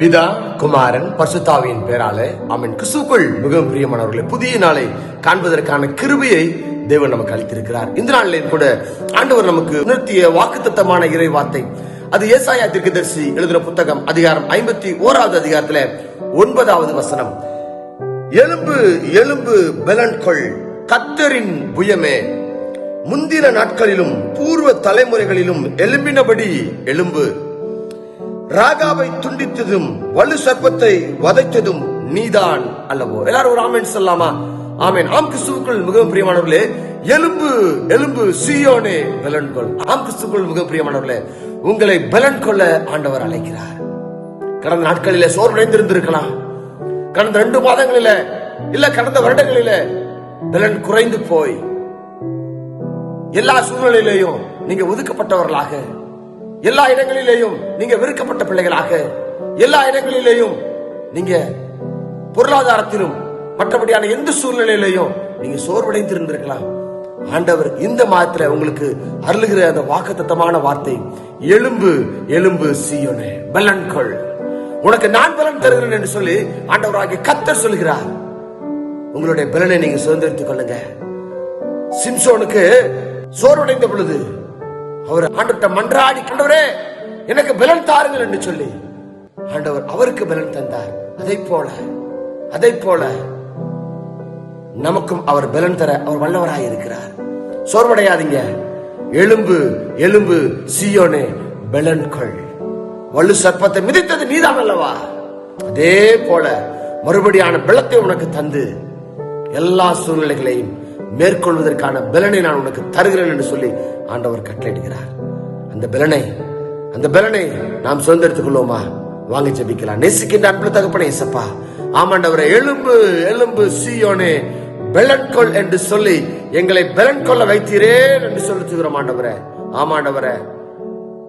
பிதா குமாரன் பரிசுத்தாவியின் பேராலே அவன் கிறிஸ்துவுக்குள் மிகவும் பிரியமானவர்களை புதிய நாளை காண்பதற்கான கிருபியை தேவன் நமக்கு அளித்திருக்கிறார். இந்த நாளிலே கூட ஆண்டவர் நமக்கு உணர்த்திய வாக்குத்தத்தமான இறை வார்த்தை அது ஏசாயா தீர்க்கதரிசி எழுதின புத்தகம் அதிகாரம் ஐம்பத்தி ஓராவது அதிகாரத்துல ஒன்பதாவது வசனம். எலும்பு எலும்பு பெலன் கொள் கத்தரின் புயமே. முந்தின நாட்களிலும் பூர்வ தலைமுறைகளிலும் எலும்பினபடி எலும்பு. ராகாவை துண்டித்ததும் வலு சர்ப்பத்தை வதைத்ததும் நீதான் அல்லவோ. எல்லாரும் ஒரு ஆமேன் சொல்லாமா? ஆமேன். ஆம் கிறிஸ்துவுக்குள் மிகவும் பிரியமானவர்களே எலும்பு எலும்பு சியோனே பலன் கொள். ஆம் கிறிஸ்துக்குள் மிகவும் பிரியமானவர்களே உங்களை பலன் கொள்ள ஆண்டவர் அழைக்கிறார். கடந்த நாட்களிலே சோர்வடைந்திருந்திருக்கலாம். கடந்த ரெண்டு மாதங்களில இல்ல கடந்த வருடங்களில பலன் குறைந்து போய் எல்லா சூழ்நிலையிலேயும் நீங்க ஒதுக்கப்பட்டவர்களாக எல்லா இடங்களிலேயும் நீங்க வெறுக்கப்பட்ட பிள்ளைகளாக எல்லா இடங்களிலேயும் நீங்க பொருளாதாரத்திலும் மற்றபடியான எந்த சூழ்நிலையிலையும் நீங்க சோர்வடைந்து இருந்திருக்கலாம் ஆண்டவர் இந்த மாதத்துல உங்களுக்கு அருளுகிற அந்த வாக்குத்தத்தமான வார்த்தை எலும்பு எலும்பு சீயோனே பலன் கொள். உனக்கு நான் பலன் தருகிறேன் என்று சொல்லி ஆண்டவராகிய கத்தர் சொல்கிறார். உங்களுடைய பலனை நீங்க சுதந்திரித்துக் கொள்ளுங்க. சிம்சோனுக்கு சோர்வடைந்த பொழுது அவர் ஆண்டவர்கிட்ட மன்றாடி ஆண்டவரே எனக்கு பலன் தாருங்கள் என்று சொல்லி ஆண்டவர் அவருக்கு பலன் தந்தார். அதை போல அதை போல நமக்கும் அவர் பலன் தர அவர் வல்லவராய் இருக்கிறார். சோர்வடையாதீங்க. எலும்பு எலும்பு சியோனே பலன் கொள். வலு சர்ப்பத்தை மிதித்தது நீதான் அல்லவா? அதே போல மறுபடியான பலத்தை உனக்கு தந்து எல்லா சூழ்நிலைகளையும் மேற்கொள்வதற்கான பலனை நான் உனக்கு தருகிறேன் என்று சொல்லி ஆண்டவர் கட்டளையிடுகிறார். அந்த பலனை அந்த பலனை நாம் சுதந்திரத்துக் கொள்வோமா? வாங்கி ஜபிக்கலாம். நேசிக்கின்ற அன்பு தகப்பனே இசப்பா ஆமாண்டவரை எலும்பு எலும்பு சீயோனே பெலன்கொள் என்று சொல்லி எங்களை பெலன் கொள்ள வைத்தீரே என்று சொல்லுகிறோம் ஆண்டவரே. ஆமாண்டவரே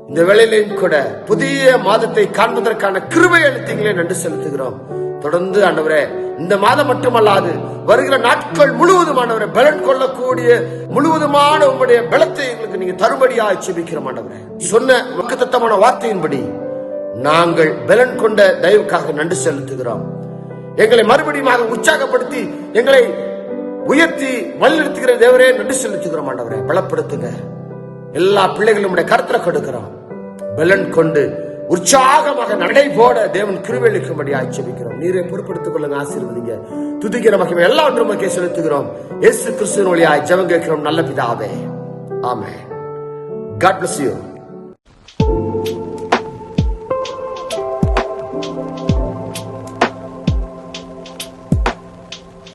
இந்த வேளையிலையும் கூட புதிய மாதத்தை காண்பதற்கான கிருபை அளித்தீங்களே நன்றி செலுத்துகிறோம். தொடர்ந்து ஆண்டவரே இந்த மாதம் மட்டுமல்லாது வருகிற நாட்கள் முழுவதும் ஆண்டவரை பலன் கொள்ளக்கூடிய முழுவதுமான உங்களுடைய பலத்தை எங்களுக்கு நீங்க தரும்படியா செபிக்கிறோம் ஆண்டவரே. சொன்ன வாக்குத்தத்தமான வார்த்தையின்படி நாங்கள் பலன் கொண்ட தயவுக்காக நன்றி செலுத்துகிறோம். எங்களை மறுபடியும் உற்சாகப்படுத்தி எங்களை உயர்த்தி வழிநடத்துகிற தேவரே நன்றி செலுத்துகிறோம் ஆண்டவரே. பலப்படுத்துங்க. எல்லா பிள்ளைகளும் உடைய கருத்துல கொடுக்கிறோம். பலன் கொண்டு உற்சாகமாக நடை போட தேவன் கிருவெளிக்கும்படி ஆட்சேபிக்கிறோம். நீரை பொறுப்படுத்திக் கொள்ளுங்க ஆசீர்வதிங்க. துதிக்கிற மகிமை எல்லா ஒன்றும் மக்கே செலுத்துகிறோம். இயேசு கிறிஸ்துவின் வழியாய் ஜெபம் கேட்கிறோம் நல்ல பிதாவே. ஆமே காட் பிளஸ் யூ